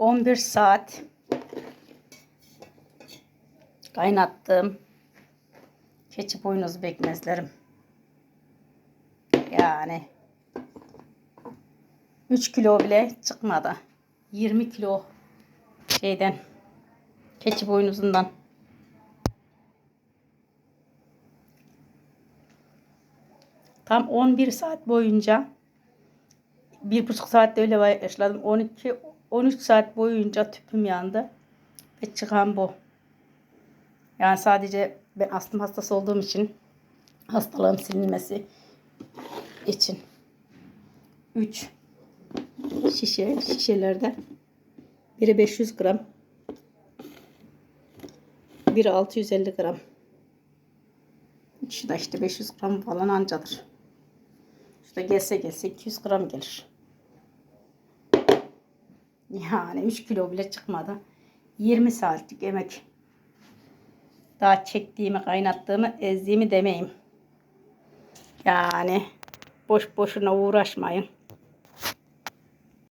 11 saat kaynattığım keçi boynuzu bekmezlerim. Yani 3 kilo bile çıkmadı. 20 kilo şeyden keçi boynuzundan. Tam 11 saat boyunca bir buçuk saatte öyle başladım. 12 13 saat boyunca tüpüm yandı. Ve çıkan bu. Yani sadece ben astım hastası olduğum için hastalığım silinmesi için 3 şişe şişelerde biri 500 gram biri 650 gram şu da işte 500 gram falan ancadır. Şurada gelse gelse 200 gram gelir. Yani 3 kilo bile çıkmadı. 20 saatlik emek. Daha çektiğimi, kaynattığımı, ezdiğimi demeyeyim. Yani boş boşuna uğraşmayın.